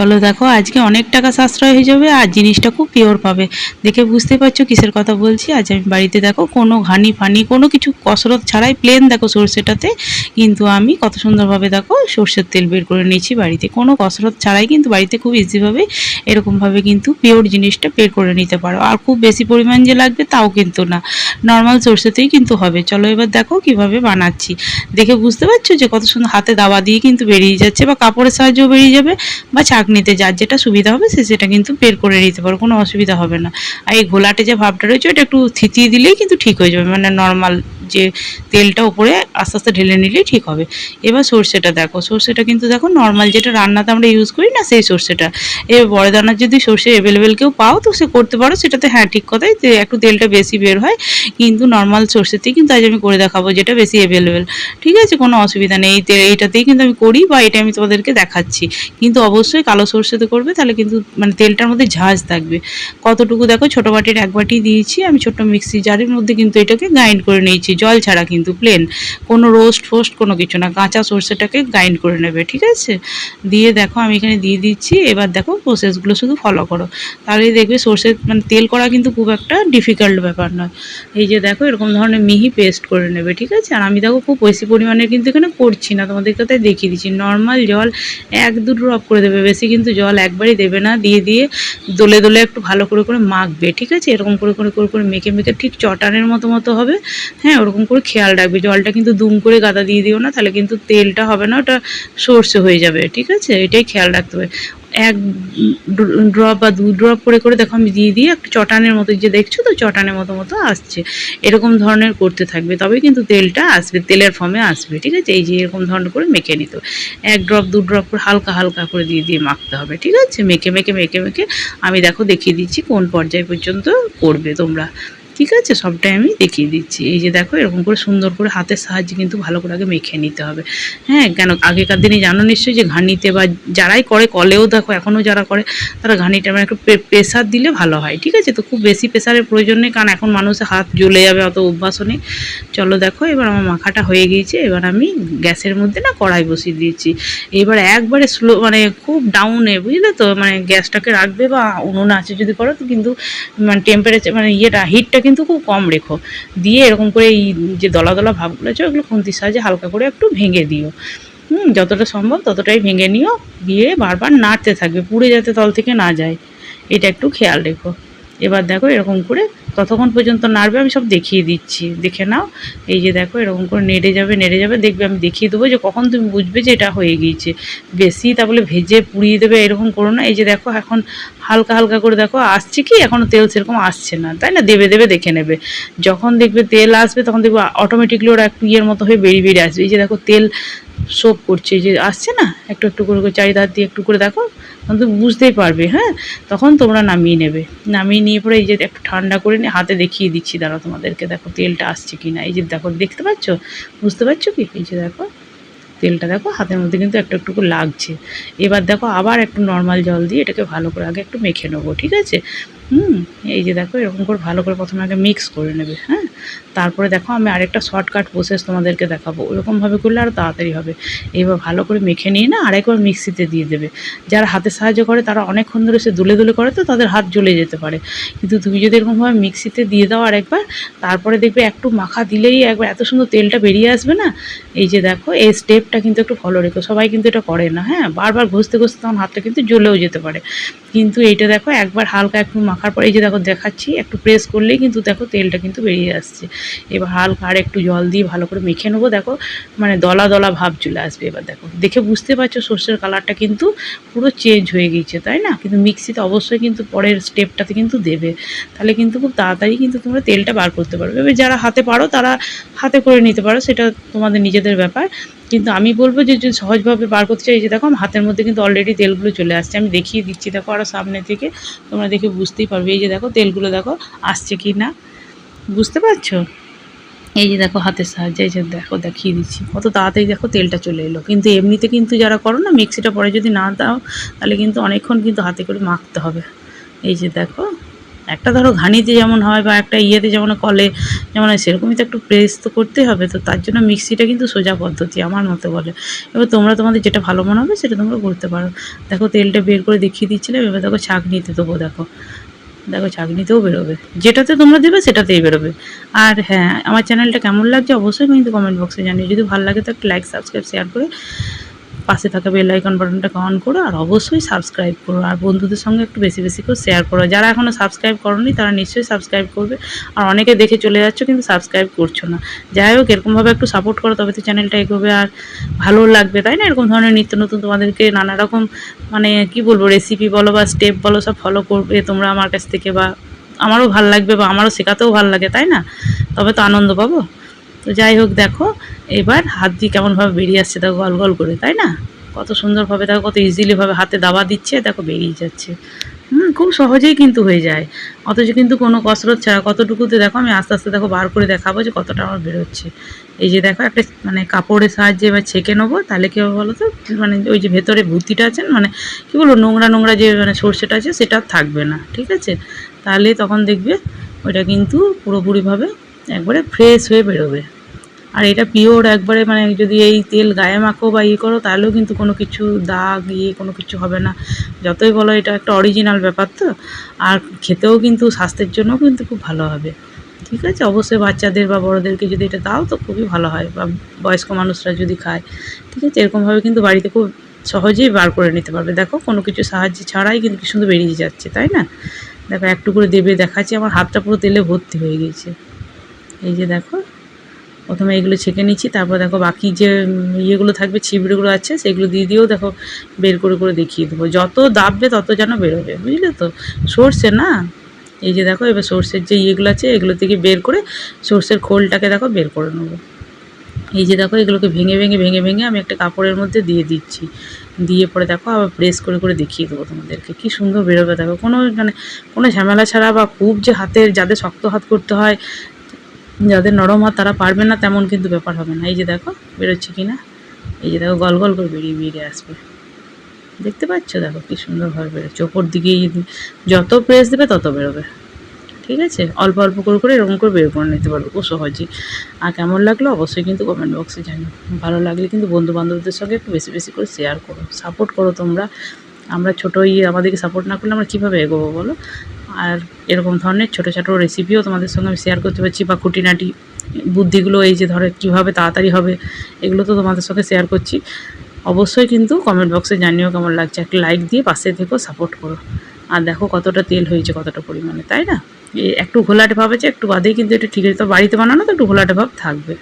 চলো দেখো, আজকে অনেক টাকা সাশ্রয় হয়ে যাবে আর জিনিসটা খুব পিওর পাবে। দেখে বুঝতে পারছ কিসের কথা বলছি? আজ আমি বাড়িতে দেখো, কোনো ঘানি ফানি, কোনো কিছু কসরত ছাড়াই প্লেন দেখো সর্ষেটাতে, কিন্তু আমি কত সুন্দরভাবে দেখো সর্ষের তেল বের করে নিয়েছি বাড়িতে। কোনো কসরত ছাড়াই কিন্তু বাড়িতে খুব ইজিভাবে এরকমভাবে কিন্তু পিওর জিনিসটা বের করে নিতে পারো। আর খুব বেশি পরিমাণ যে লাগবে তাও কিন্তু না। নর্মাল সর্ষেতেই কিন্তু হবে। চলো এবার দেখো কীভাবে বানাচ্ছি। দেখে বুঝতে পারছ যে কত সুন্দর হাতে দাবা দিয়ে কিন্তু বেরিয়ে যাচ্ছে বা কাপড়ের সাহায্যেও বেরিয়ে যাবে বা চাকনিতে যার যেটা সুবিধা হবে সে সেটা কিন্তু বের করে নিতে পারো, কোনো অসুবিধা হবে না। আর এই ঘোলাটে যে ভাবটা রয়েছে, ওটা একটু থিতিয়ে দিলেই কিন্তু ঠিক হয়ে যাবে মানে নর্মাল যে তেলটা উপরে আস্তে আস্তে ঢেলে নিলেই ঠিক হবে। এবার সর্ষেটা দেখো, সর্ষেটা কিন্তু দেখো নর্মাল যেটা রান্নাতে আমরা ইউজ করি না সেই সর্ষেটা। এবার বড় দানার যদি সর্ষে অ্যাভেলেবেল কেউ পাও তো সে করতে পারো, সেটাতে হ্যাঁ ঠিক কথাই একটু তেলটা বেশি বের হয়, কিন্তু নর্মাল সর্ষেতেই কিন্তু আজ আমি করে দেখাবো যেটা বেশি অ্যাভেলেবেল ঠিক আছে, কোনো অসুবিধা নেই। এই এইটাতেই কিন্তু আমি করি বা এটা আমি তোমাদেরকে দেখাচ্ছি। কিন্তু অবশ্যই কালো সর্ষেতে করবে, তাহলে কিন্তু মানে তেলটার মধ্যে ঝাঁজ থাকবে। কতটুকু দেখো, ছোটো বাটির এক বাটি দিয়েছি, আমি ছোট্ট মিক্সি জারের মধ্যে কিন্তু এটাকে গ্রাইন্ড করে নিয়েছি। জল ছাড়া কিন্তু প্লেন কোনো রোস্ট ফোস্ট কোনো কিছু না, কাঁচা সর্ষেটাকে গ্রাইন্ড করে নেবে, ঠিক আছে? দিয়ে দেখো আমি এখানে দিয়ে দিচ্ছি, এবার দেখো প্রসেসগুলো শুধু ফলো করো। তাহলেই দেখবে সর্ষের মানে তেল করা কিন্তু খুব একটা ডিফিকাল্ট ব্যাপার নয়। এই যে দেখো এরকম ধরনের মিহি পেস্ট করে নেবে, ঠিক আছে? আর আমি দেখো খুব বেশি পরিমাণে কিন্তু এখানে করছি না, তোমাদেরকে তাই দেখিয়ে দিচ্ছি। নর্মাল জল এক দু ড্রপ করে দেবে, বেশি কিন্তু জল একবারই দেবে না, দিয়ে দিয়ে দোলে দোলে একটু ভালো করে করে মাখবে, ঠিক আছে? এরকম করে করে করে করে মেখে মেখে ঠিক চটানের মতো মতো হবে। হ্যাঁ ওরকম করে খেয়াল রাখবে। জলটা কিন্তু দুম করে গাদা দিয়ে দিও না, তাহলে কিন্তু তেলটা হবে না, ওটা সর্ষে হয়ে যাবে, ঠিক আছে? এটাই খেয়াল রাখতে হবে। এক ড্রপ বা দু ড্রপ করে করে দেখো আমি দিয়ে দিয়ে একটা চটানের মতো যে দেখছ তো, চটানের মতো মতো আসছে। এরকম ধরনের করতে থাকবে, তবে কিন্তু তেলটা আসবে, তেলের ফর্মে আসবে, ঠিক আছে? এই যে এরকম ধরনের করে মেখে নিতে হবে। এক ড্রপ, দু ড্রপ করে হালকা হালকা করে দিয়ে দিয়ে মাখতে হবে, ঠিক আছে? মেখে মেখে মেখে মেখে আমি দেখো দেখিয়ে দিচ্ছি কোন পর্যায় পর্যন্ত করবে তোমরা। ঠিক আছে, সবটাই আমি দেখিয়ে দিচ্ছি। এই যে দেখো, এরকম করে সুন্দর করে হাতের সাহায্যে কিন্তু ভালো করে আগে মেখে নিতে হবে। হ্যাঁ কেন আগেকার দিনে জানো নিশ্চয়ই যে ঘানিতে বা যারাই করে, কলেও দেখো এখনও যারা করে, তারা ঘানিটা মানে একটু প্রেসার দিলে ভালো হয়, ঠিক আছে? তো খুব বেশি প্রেসারের প্রয়োজন নেই, কারণ এখন মানুষের হাত জ্বলে যাবে, অত অভ্যাসও নেই। চলো দেখো, এবার আমার মাখাটা হয়ে গিয়েছে, এবার আমি গ্যাসের মধ্যে না কড়াই বসিয়ে দিয়েছি। এবার একবারে স্লো মানে খুব ডাউনে বুঝলে তো? মানে গ্যাসটাকে রাখবে বা উনুন আছে যদি করো তো কিন্তু মানে টেম্পারেচার মানে ইয়েটা হিটটা কিন্তু খুব কম রেখো। দিয়ে এরকম করে এই যে দলা দলা ভাবগুলো আছে, ওগুলো খুন্তির সাহায্যে হালকা করে একটু ভেঙে দিও। হুম, যতটা সম্ভব ততটাই ভেঙে নিও। দিয়ে বারবার নাড়তে থাকবে, পুড়ে যাতে তল থেকে না যায়। এটা একটু খেয়াল রেখো। এবার দেখো এরকম করে ততক্ষণ পর্যন্ত নাড়বে, আমি সব দেখিয়ে দিচ্ছি। দেখে নাও, এই যে দেখো এরকম করে নেড়ে যাবে নেড়ে যাবে, দেখবে আমি দেখিয়ে দেবো যে কখন তুমি বুঝবে যে এটা হয়ে গিয়েছে। বেশি তাহলে ভেজে পুড়িয়ে দেবে এরকম করো না, এই যে দেখো এখন হালকা হালকা করে দেখো আসছে কি এখনও তেল সেরকম আসছে না, তাই না? দেবে দেবে, দেখে নেবে। যখন দেখবে তেল আসবে, তখন দেখবে অটোমেটিকলি ওরা একটু ইয়ের মতো হয়ে বেরিয়ে বেরিয়ে আসবে। এই যে দেখো তেল সোপ করছে যে আসছে না, একটু একটু করে করে চারিধার দিয়ে একটু করে দেখো, তখন তো বুঝতেই পারবে হ্যাঁ? তখন তোমরা নামিয়ে নেবে। নামিয়ে নিয়ে পরে এই যে একটু ঠান্ডা করে নিয়ে হাতে দেখিয়ে দিচ্ছি দাঁড়া তোমাদেরকে, দেখো তেলটা আসছে কি না। এই যে দেখো, দেখতে পাচ্ছ? বুঝতে পারছ কি? এই যে দেখো, তেলটা দেখো, হাতের মধ্যে কিন্তু একটু একটু লাগছে। এবার দেখো আবার একটু নর্মাল জল দিয়ে এটাকে ভালো করে আগে একটু মেখে নেব, ঠিক আছে? হুম, এই যে দেখো, এরকম করে ভালো করে প্রথমে আগে মিক্স করে নেবে হ্যাঁ? তারপরে দেখো, আমি আরেকটা শর্টকাট প্রসেস তোমাদেরকে দেখাবো। ওরকমভাবে করলে আরও তাড়াতাড়ি হবে। এইবার ভালো করে মেখে নিয়ে না আরেকবার মিক্সিতে দিয়ে দেবে। যারা হাতে সাহায্য করে, তারা অনেকক্ষণ ধরে সে দুলে দুলে করে তো তাদের হাত জ্বলে যেতে পারে। কিন্তু তুমি যদি এরকমভাবে মিক্সিতে দিয়ে দাও আরেকবার, তারপরে দেখবে একটু মাখা দিলেই একবার এত সুন্দর তেলটা বেরিয়ে আসবে না? এই যে দেখো, এই স্টেপটা কিন্তু একটু ফলো রেখো। সবাই কিন্তু এটা করে না হ্যাঁ? বারবার ঘষতে ঘষতে তখন হাতটা কিন্তু জ্বলেও যেতে পারে। কিন্তু এইটা দেখো, একবার হালকা একটু মাখার পরে এই যে দেখো দেখাচ্ছি, একটু প্রেস করলেই কিন্তু দেখো তেলটা কিন্তু বেরিয়ে আসছে। এবার হালকা আর একটু জল দিয়ে ভালো করে মেখে নেব, দেখো মানে দলা দলা ভাব চলে আসবে এবার দেখো। দেখে বুঝতে পারছ সর্ষের কালারটা কিন্তু পুরো চেঞ্জ হয়ে গিয়েছে, তাই না? কিন্তু মিক্সিতে অবশ্যই কিন্তু পরের স্টেপটাতে কিন্তু দেবে। তাহলে কিন্তু খুব তাড়াতাড়ি কিন্তু তোমরা তেলটা বার করতে পারবে। এবার যারা হাতে পারো তারা হাতে করে নিতে পারো, সেটা তোমাদের নিজেদের ব্যাপার। কিন্তু আমি বলব যে যদি সহজভাবে বার করতে চাই যে দেখো হাতের মধ্যে কিন্তু অলরেডি তেলগুলো চলে আসছে। আমি দেখিয়ে দিচ্ছি, দেখো আরও সামনে থেকে। তোমরা দেখে বুঝতেই পারবে। এই যে দেখো, তেলগুলো দেখো, আসছে কি না বুঝতে পারছ? এই যে দেখো, হাতের সাহায্যে, এই যে দেখো, দেখিয়ে দিচ্ছি। কত তাড়াতাড়ি দেখো, তেলটা চলে এলো। কিন্তু এমনিতে কিন্তু যারা করো না, মিক্সিটা পরে যদি না দাও, তাহলে কিন্তু অনেকক্ষণ কিন্তু হাতে করে মাখতে হবে। এই যে দেখো একটা ধরো ঘানিতে যেমন হয় বা একটা ইয়েতে যেমন কলে, যেমন হয়, সেরকমই তো একটু প্রেস তো করতে হবে। তো তার জন্য মিক্সিটা কিন্তু সোজা পদ্ধতি আমার মতো বলে। এবার তোমরা তোমাদের যেটা ভালো মনে হবে সেটা তোমরা করতে পারো। দেখো তেলটা বের করে দেখিয়ে দিচ্ছিলাম, এবার দেখো ছাঁকনিতে দেবো, দেখো। দেখো চাকনিতেও বেরোবে। যেটাতে তোমরা দেবে সেটাতেই বেরোবে। আর হ্যাঁ আমার চ্যানেলটা কেমন লাগছে অবশ্যই কিন্তু কমেন্ট বক্সে জানিয়ে যদি ভালো লাগে তো একটা লাইক সাবস্ক্রাইব শেয়ার করে পাশে থাকা বেল আইকন বাটনটাকে অন করো আর অবশ্যই সাবস্ক্রাইব করো। আর বন্ধুদের সঙ্গে একটু বেশি বেশি করে শেয়ার করো। যারা এখনও সাবস্ক্রাইব করনি, তারা নিশ্চয়ই সাবস্ক্রাইব করবে। আর অনেকে দেখে চলে যাচ্ছ কিন্তু সাবস্ক্রাইব করছ না। যাই হোক এরকমভাবে একটু সাপোর্ট করো, তবে তো চ্যানেলটা এগোবে আর ভালো লাগবে, তাই না? এরকম ধরনের নিত্য নতুন তোমাদেরকে নানা রকম মানে কি বলব রেসিপি বলো বা স্টেপ বলো, সব ফলো করবে তোমরা আমার কাছ থেকে বা আমারও ভালো লাগবে বা আমারও শেখাতেও ভালো লাগে, তাই না? তবে তো আনন্দ পাবো। তো যাই হোক দেখো, এবার হাত দিয়ে কেমনভাবে বেরিয়ে আসছে, দেখো গল গল করে, তাই না? কত সুন্দরভাবে, দেখো কত ইজিলিভাবে হাতে দাবা দিচ্ছে, দেখো বেরিয়ে যাচ্ছে। হুম, খুব সহজেই কিন্তু হয়ে যায়। অথচ কিন্তু কোনো কসরত ছাড়া কতটুকুতে দেখো আমি আস্তে আস্তে, দেখো বার করে দেখাবো যে কতটা আমার বেরোচ্ছে। এই যে দেখো একটা মানে কাপড়ের সাহায্যে এবার ছেঁকে নেব, তাহলে কী হবে বলো তো মানে ওই যে ভেতরে ভুতিটা আছে মানে কী বলব, নোংরা নোংরা যে মানে সর্ষেটা আছে, সেটা থাকবে না, ঠিক আছে? তাহলে তখন দেখবে ওইটা কিন্তু পুরোপুরিভাবে একবারে ফ্রেশ হয়ে বেরোবে। আর এটা পিওর একবারে মানে যদি এই তেল গায়ে মাখো বা ইয়ে করো, তাহলেও কিন্তু কোনো কিছু দাগ ইয়ে কোনো কিছু হবে না। যতই বলো এটা একটা অরিজিনাল ব্যাপার তো। আর খেতেও কিন্তু স্বাস্থ্যের জন্যও কিন্তু খুব ভালো হবে। ঠিক আছে? অবশ্যই বাচ্চাদের বা বড়োদেরকে যদি এটা দাও তো খুবই ভালো হয়। বা বয়স্ক মানুষরা যদি খায়। ঠিক আছে? এরকমভাবে কিন্তু বাড়িতে খুব সহজেই বার করে নিতে পারবে। দেখো, কোনো কিছু সাহায্য ছাড়াই কিন্তু কি সুন্দর বেরিয়ে যাচ্ছে, তাই না? দেখো, একটু করে দেবে দেখাচ্ছি, আমার হাতটা পুরো তেলে ভর্তি হয়ে গিয়েছে। এই যে দেখো, প্রথমে এগুলো ছেঁকে নিচ্ছি, তারপর দেখো বাকি যে ইয়েগুলো থাকবে ছিবড়েগুলো আছে, সেগুলো দিয়ে দিয়েও দেখো বের করে করে দেখিয়ে দেবো। যত দাববে তত যেন বেরোবে, বুঝলে তো? সর্ষে না? এই যে দেখো, এবার সর্ষের যে ইয়েগুলো আছে, এগুলো থেকে বের করে সর্ষের খোলটাকে দেখো বের করে নেব। এই যে দেখো, এগুলোকে ভেঙে ভেঙে ভেঙে ভেঙে আমি একটা কাপড়ের মধ্যে দিয়ে দিচ্ছি। দিয়ে পরে দেখো আবার প্রেস করে করে দেখিয়ে দেবো তোমাদেরকে। কি সুন্দর বেরোবে দেখো। কোনো মানে কোনো ঝামেলা ছাড়া বা খুব যে হাতের, যাদের শক্ত হাত করতে হয় যাদের নরম হাত তারা পারবে না, তেমন কিন্তু ব্যাপার হবে না। এই যে দেখো, বেরোচ্ছে কি না এই যে দেখো, গল গল করে বেরিয়ে বেরিয়ে আসবে। দেখতে পাচ্ছ? দেখো কি সুন্দরভাবে বেরোচ্ছে। ওপর দিকে যত প্রেস দেবে তত বেরোবে। ঠিক আছে? অল্প অল্প করে করে এরকম করে বের করে নিতে পারব। খুব সহজেই। আর কেমন লাগল? অবশ্যই কিন্তু কমেন্ট বক্সে জানিও। ভালো লাগলে কিন্তু বন্ধু বান্ধবদের সঙ্গে একটু বেশি বেশি করে শেয়ার করো। সাপোর্ট করো তোমরা। আমরা ছোটো ইয়ে আমাদেরকে সাপোর্ট না করলে আমরা কীভাবে এগোবো বলো? আর এরকম ধরনের ছোটো ছোটো রেসিপিও তোমাদের সঙ্গে আমি শেয়ার করতে পারছি বা খুঁটিনাটি, বুদ্ধিগুলো এই যে ধরো কীভাবে তাড়াতাড়ি হবে, এগুলো তো তোমাদের সঙ্গে শেয়ার করছি। অবশ্যই কিন্তু কমেন্ট বক্সে জানিও কেমন লাগছে। একটা লাইক দিয়ে পাশে থেকেও সাপোর্ট করো। আর দেখো কতটা তেল হয়েছে, কতটা পরিমাণে, তাই না? একটু ঘোলাটে ভাব আছে, একটু বাদেই কিন্তু এটা ঠিক আছে। তো বাড়িতে বানানো তো একটু ঘোলাটে ভাব থাকবে।